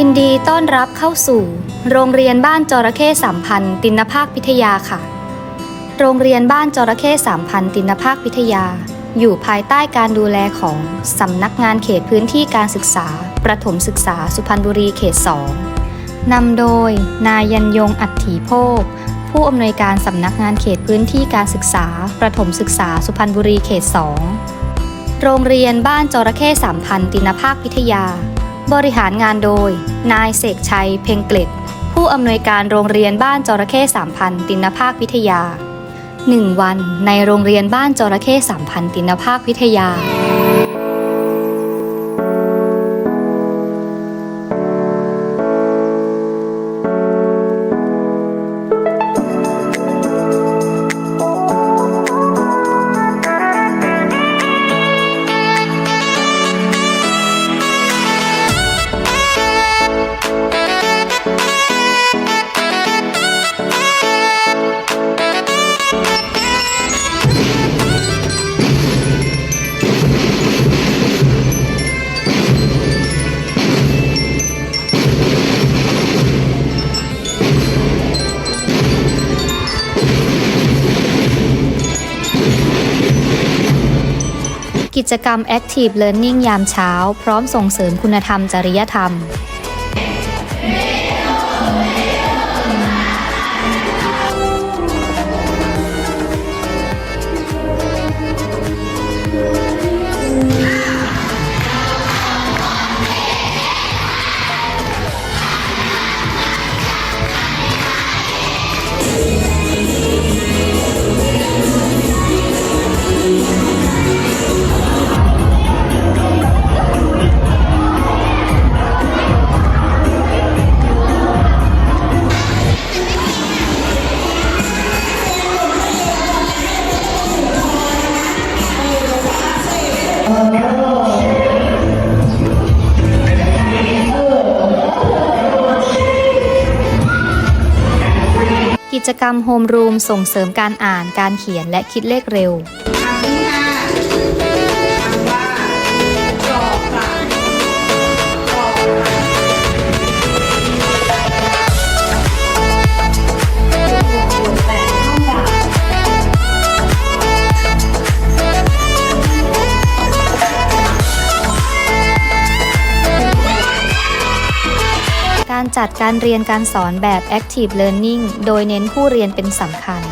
ยินดีต้อนรับเข้าสู่ โรงเรียนบ้านจระเข้สามพันตินภาคพิทยาค่ะ โรงเรียนบ้านจระเข้สามพันตินภาคพิทยา อยู่ภายใต้การดูแลของสำนักงานเขตพื้นที่การศึกษา ประถมศึกษาสุพรรณบุรีเขต2นำโดย นายยันยงอัตถีโภค ผู้อำนวยการสำนักงานเขตพื้นที่การศึกษา ประถมศึกษาสุพรรณบุรีเขต2โรงเรียนบ้านจระเข้สามพันตินภาคพิทยา บริหารงานโดย นายเสกชัย เพ็งเกล็ด ผู้อำนวยการโรงเรียนบ้านจระเข้สามพันตินภาควิทยา 1 วันในโรงเรียนบ้านจระเข้สามพันตินภาควิทยา กิจกรรม Active Learning ยามเช้า พร้อมส่งเสริมคุณธรรมจริยธรรม รรมโฮมรูมส่งเสริมการอ่านการเขียนและคิดเลขเร็ว จัดการเรียนการสอนแบบ Active Learning โดยเน้นผู้เรียนเป็นสำคัญ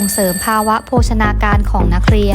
ส่งเสริมภาวะโภชนาการของนักเรียน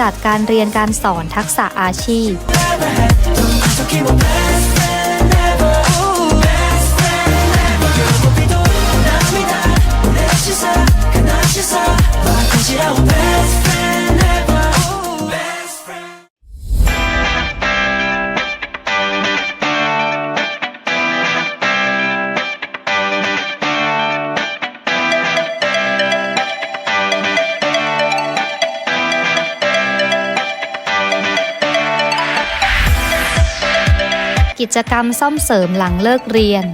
จัดการเรียนการสอนทักษะอาชีพ จกรรมซ่อมเสริมหลังเลิกเรียน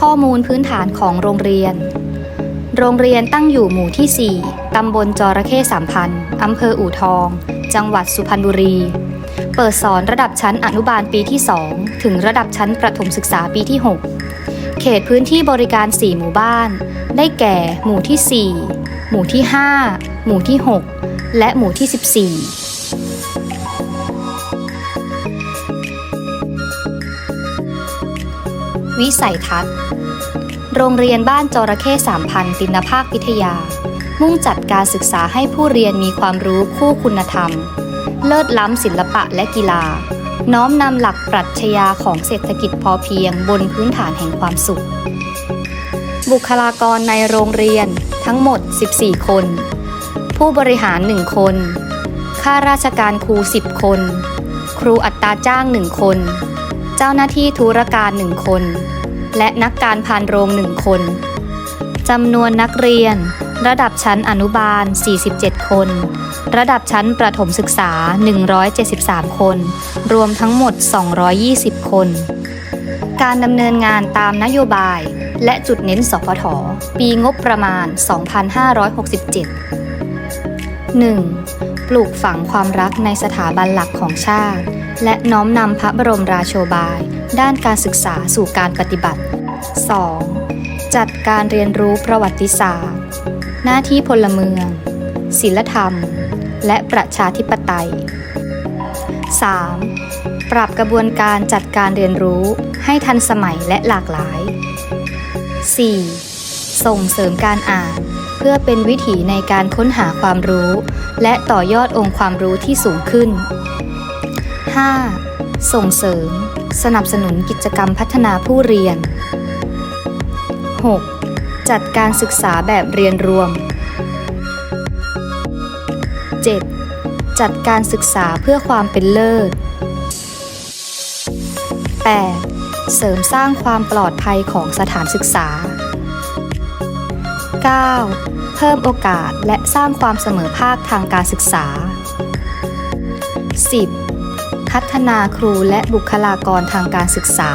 ข้อมูลพื้นฐานของโรงเรียน โรงเรียนตั้งอยู่หมู่ที่ 4 ตำบลจระเข้สามพันอำเภออู่ทอง จังหวัดสุพรรณบุรี เปิดสอนระดับชั้นอนุบาลปีที่ 2 ถึงระดับชั้นประถมศึกษาปีที่ 6 เขตพื้นที่บริการ 4 หมู่บ้าน ได้แก่ หมู่ที่ 4 หมู่ที่ 5 หมู่ที่ 6 และหมู่ที่ 14 วิสัยทัศน์ โรงเรียนบ้านจระเข้สามพันตินภาควิทยา มุ่งจัดการศึกษาให้ผู้เรียนมีความรู้คู่คุณธรรม เลิศล้ำศิลปะและกีฬา น้อมนำหลักปรัชญาของเศรษฐกิจพอเพียงบนพื้นฐานแห่งความสุข บุคลากรในโรงเรียนทั้งหมด 14 คน ผู้บริหาร 1 คน ข้าราชการครู 10 คน ครูอัตราจ้าง 1 คน เจ้าหน้าที่ธุรการ1คน และนักการพานโรง1คนจำนวนนักเรียน ระดับชั้นอนุบาล 47 คน ระดับชั้นประถมศึกษา 173 คน รวมทั้งหมด 220 คน การดำเนินงานตามนโยบาย และจุดเน้นสพทปีงบประมาณ 2567 1. ปลูกฝังความรักในสถาบันหลักของชาติ และน้อมนำพระบรมราโชบาย ด้านการศึกษาสู่การปฏิบัติ 2. จัดการเรียนรู้ประวัติศาสตร์ หน้าที่พลเมือง ศิลธรรม และประชาธิปไตย 3. ปรับกระบวนการจัดการเรียนรู้ให้ทันสมัยและหลากหลาย 4. ส่งเสริมการอ่าน เพื่อเป็นวิถีในการค้นหาความรู้ และต่อยอดองค์ความรู้ที่สูงขึ้น 5. ส่งเสริม สนับสนุนกิจกรรมพัฒนาผู้เรียน 6. จัดการศึกษาแบบเรียนรวม 7. จัดการศึกษาเพื่อความเป็นเลิศ 8. เสริมสร้างความปลอดภัยของสถานศึกษา 9. เพิ่มโอกาสและสร้างความเสมอภาคทางการศึกษา 10. พัฒนาครูและบุคลากรทางการศึกษา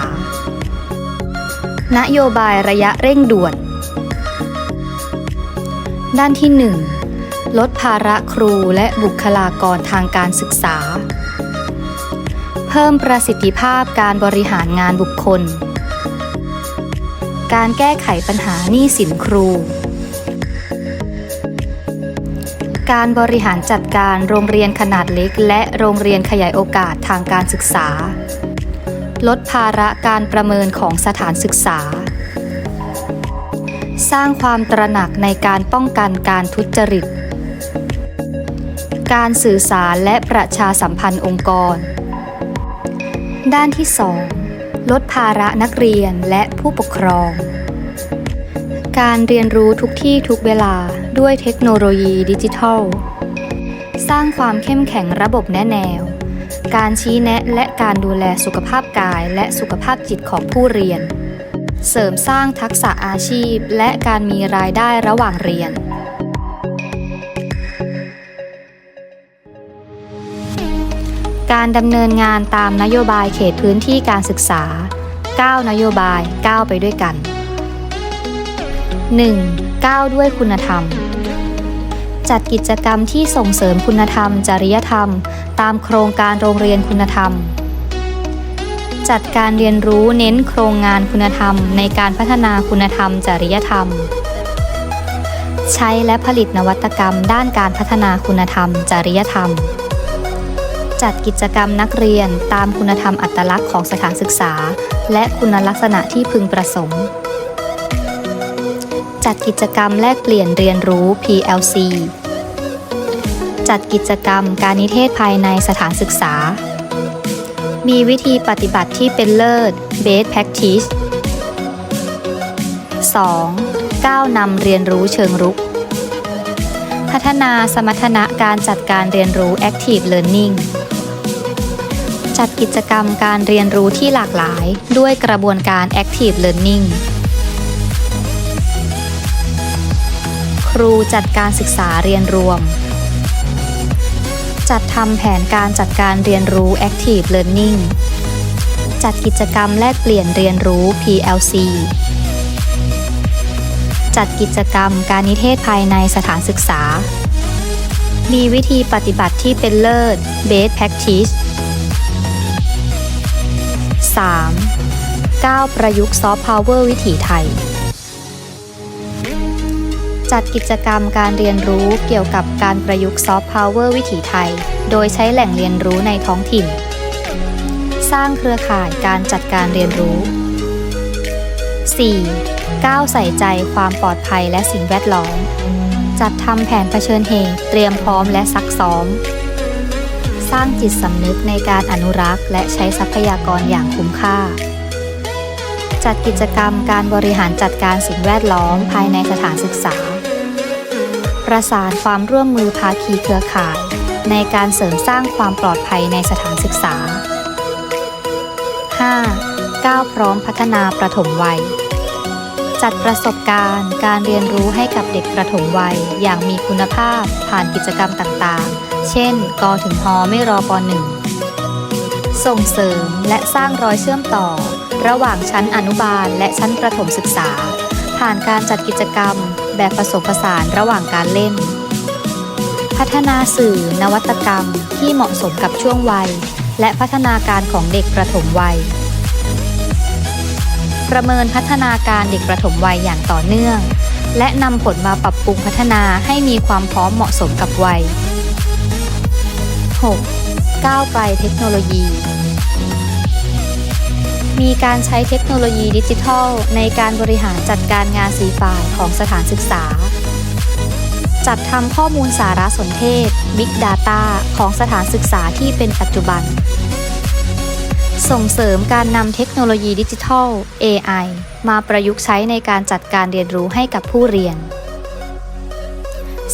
นโยบายระยะเร่งด่วน ด้านที่ 1 ลดภาระครูและบุคลากรทางการศึกษา เพิ่มประสิทธิภาพการบริหารงานบุคคล การแก้ไขปัญหาหนี้สินครู การบริหารจัดการโรงเรียนขนาดเล็ก และโรงเรียนขยายโอกาสทางการศึกษา ลดภาระการประเมินของสถานศึกษา สร้างความตระหนักในการป้องกันการทุจริต การสื่อสารและประชาสัมพันธ์องค์กร ด้านที่ 2 ลดภาระนักเรียนและผู้ปกครอง การเรียนรู้ทุกที่ทุกเวลา ด้วยเทคโนโลยีดิจิทัล สร้างความเข้มแข็งระบบแนะแนว การชี้แนะและการดูแลสุขภาพกายและสุขภาพจิตของผู้เรียน เสริมสร้างทักษะอาชีพและการมีรายได้ระหว่างเรียนการดำเนินงานตามนโยบายเขตพื้นที่การศึกษา 9 นโยบายก้าไปด้วยกัน 1. ก้าวด้วยคุณธรรม จัดกิจกรรมที่ส่งเสริมคุณธรรม จริยธรรม ตามโครงการโรงเรียนคุณธรรม จัดการเรียนรู้เน้นโครงงานคุณธรรม ในการพัฒนาคุณธรรม จริยธรรม ใช้และผลิตนวัตกรรม ด้านการพัฒนาคุณธรรม จริยธรรม จัดกิจกรรมนักเรียนตามคุณธรรมอัตลักษณ์ของสถานศึกษา และคุณลักษณะที่พึงประสงค์ จัดกิจกรรมแลกเปลี่ยนเรียนรู้ PLC จัดกิจกรรมการนิเทศภายในสถานศึกษา มีวิธีปฏิบัติที่เป็นเลิศ Best Practice 2. ก้าวนำเรียนรู้เชิงรุก พัฒนาสมรรถนะการจัดการเรียนรู้ Active Learning จัดกิจกรรมการเรียนรู้ที่หลากหลายด้วยกระบวนการ Active Learning ครูจัดการศึกษาเรียนรวม จัดทำแผนการจัดการเรียนรู้ Active Learning จัดกิจกรรมแลกเปลี่ยนเรียนรู้ PLC จัดกิจกรรมการนิเทศภายในสถานศึกษา มีวิธีปฏิบัติที่เป็นเลิศ Best Practice 3. ก้าประยุกต์ซอฟต์พาวเวอร์วิถีไทย จัดกิจกรรมการเรียนรู้เกี่ยวกับการประยุกต์ซอฟต์พาวเวอร์วิถีไทย โดยใช้แหล่งเรียนรู้ในท้องถิ่น สร้างเครือข่ายการจัดการเรียนรู้ 4. ก้าวใส่ใจความปลอดภัยและสิ่งแวดล้อม จัดทำแผนเผชิญเหตุเตรียมพร้อมและซักซ้อม สร้างจิตสำนึกในการอนุรักษ์ และใช้ทรัพยากรอย่างคุ้มค่าจัดกิจกรรมการบริหารจัดการสิ่งแวดล้อมภายในสถานศึกษา ประสานความร่วมมือภาคีเครือข่าย ในการเสริมสร้างความปลอดภัยในสถานศึกษา 5. ก้าวพร้อมพัฒนาประถมวัย จัดประสบการณ์การเรียนรู้ให้กับเด็กประถมวัยอย่างมีคุณภาพผ่านกิจกรรมต่างๆ เช่น กอถึงฮอไม่รอปหนึ่งส่งเสริมและสร้างรอยเชื่อมต่อ ระหว่างชั้นอนุบาลและชั้นประถมศึกษา ผ่านการจัดกิจกรรม แบบผสมผสานระหว่างการเล่น พัฒนาสื่อนวัตกรรมที่เหมาะสมกับช่วงวัย และพัฒนาการของเด็กประถมวัย ประเมินพัฒนาการเด็กประถมวัยอย่างต่อเนื่อง และนำผลมาปรับปรุงพัฒนาให้มีความพร้อมเหมาะสมกับวัย 6. ก้าวไกลเทคโนโลยี มีการใช้เทคโนโลยีดิจิทัล ในการบริหารจัดการงานสีฝ่ายของสถานศึกษา จัดทำข้อมูลสารสนเทศ Big Data ของสถานศึกษาที่เป็นปัจจุบัน ส่งเสริมการนำเทคโนโลยีดิจิทัล AI มาประยุกต์ใช้ในการจัดการเรียนรู้ให้กับผู้เรียน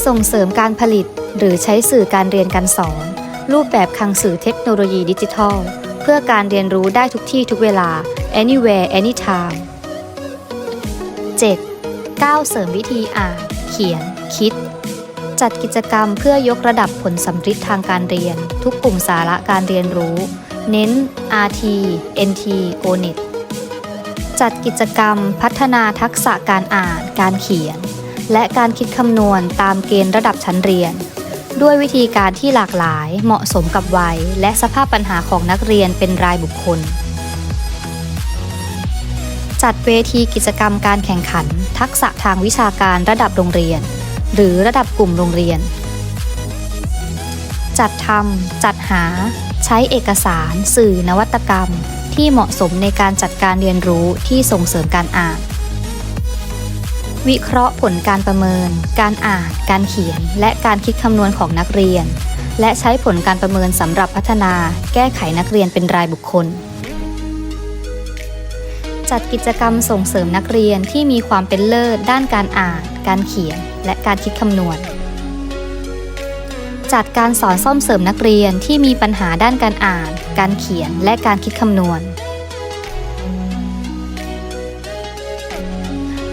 ส่งเสริมการผลิตหรือใช้สื่อการเรียนการสอน รูปแบบคังสื่อเทคโนโลยีดิจิทัล เพื่อการเรียนรู้ได้ทุกที่ทุกเวลา anywhere anytime 7. ก้าวเสริมวิธีอ่าน เขียน คิด จัดกิจกรรมเพื่อยกระดับผลสัมฤทธิ์ทางการเรียน ทุกกลุ่มสาระการเรียนรู้ เน้น RT NT ONET จัดกิจกรรมพัฒนาทักษะการอ่าน การเขียน และการคิดคำนวณตามเกณฑ์ระดับชั้นเรียน ด้วยวิธีการที่หลากหลายเหมาะสมกับวัย และสภาพปัญหาของนักเรียนเป็นรายบุคคล จัดเวทีกิจกรรมการแข่งขัน ทักษะทางวิชาการระดับโรงเรียน หรือระดับกลุ่มโรงเรียน จัดทำจัดหา ใช้เอกสาร สื่อนวัตกรรม ที่เหมาะสมในการจัดการเรียนรู้ที่ส่งเสริมการอ่าน วิเคราะห์ผลการประเมิน การอ่าน การเขียน และการคิดคำนวณของนักเรียน และใช้ผลการประเมินสำหรับพัฒนา แก้ไขนักเรียนเป็นรายบุคคล จัดกิจกรรมส่งเสริมนักเรียนที่มีความเป็นเลิศด้านการอ่าน การเขียน และการคิดคำนวณ จัดการสอนซ่อมเสริมนักเรียนที่มีปัญหาด้านการอ่าน การเขียน และการคิดคำนวณ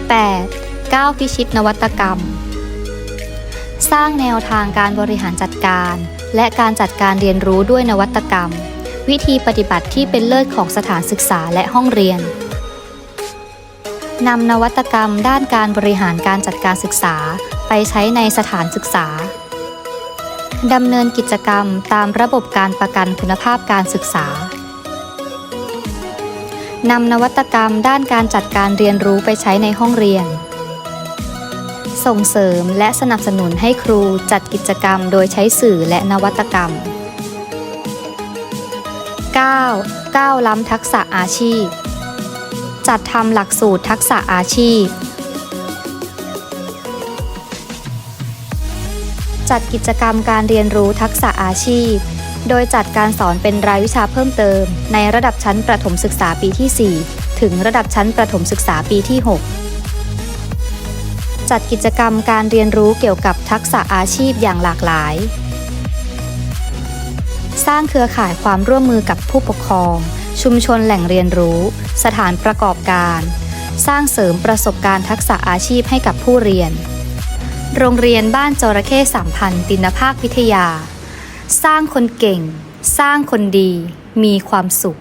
8. ก้าวพิชิตนวัตกรรม สร้างแนวทางการบริหารจัดการ และการจัดการเรียนรู้ด้วยนวัตกรรม วิธีปฏิบัติที่เป็นเลิศของสถานศึกษาและห้องเรียนนำนวัตกรรมด้านการบริหารการจัดการศึกษาไปใช้ในสถานศึกษาดำเนินกิจกรรมตามระบบการประกันคุณภาพการศึกษานำนวัตกรรมด้านการจัดการเรียนรู้ไปใช้ในห้องเรียน ส่งเสริมและสนับสนุนให้ครูจัดกิจกรรมโดยใช้สื่อและนวัตกรรม 9. ก้าวล้ำทักษะอาชีพ จัดทำหลักสูตรทักษะอาชีพ จัดกิจกรรมการเรียนรู้ทักษะอาชีพ โดยจัดการสอนเป็นรายวิชาเพิ่มเติม ในระดับชั้นประถมศึกษาปีที่ 4 ถึงระดับชั้นประถมศึกษาปีที่ 6 จัดกิจกรรมการเรียนรู้เกี่ยวกับทักษะอาชีพอย่างหลากหลาย สร้างเครือข่ายความร่วมมือกับผู้ปกครอง ชุมชนแหล่งเรียนรู้ สถานประกอบการ สร้างเสริมประสบการณ์ทักษะอาชีพให้กับผู้เรียน โรงเรียนบ้านจระเข้สามพันตินภาควิทยา สร้างคนเก่ง สร้างคนดี มีความสุข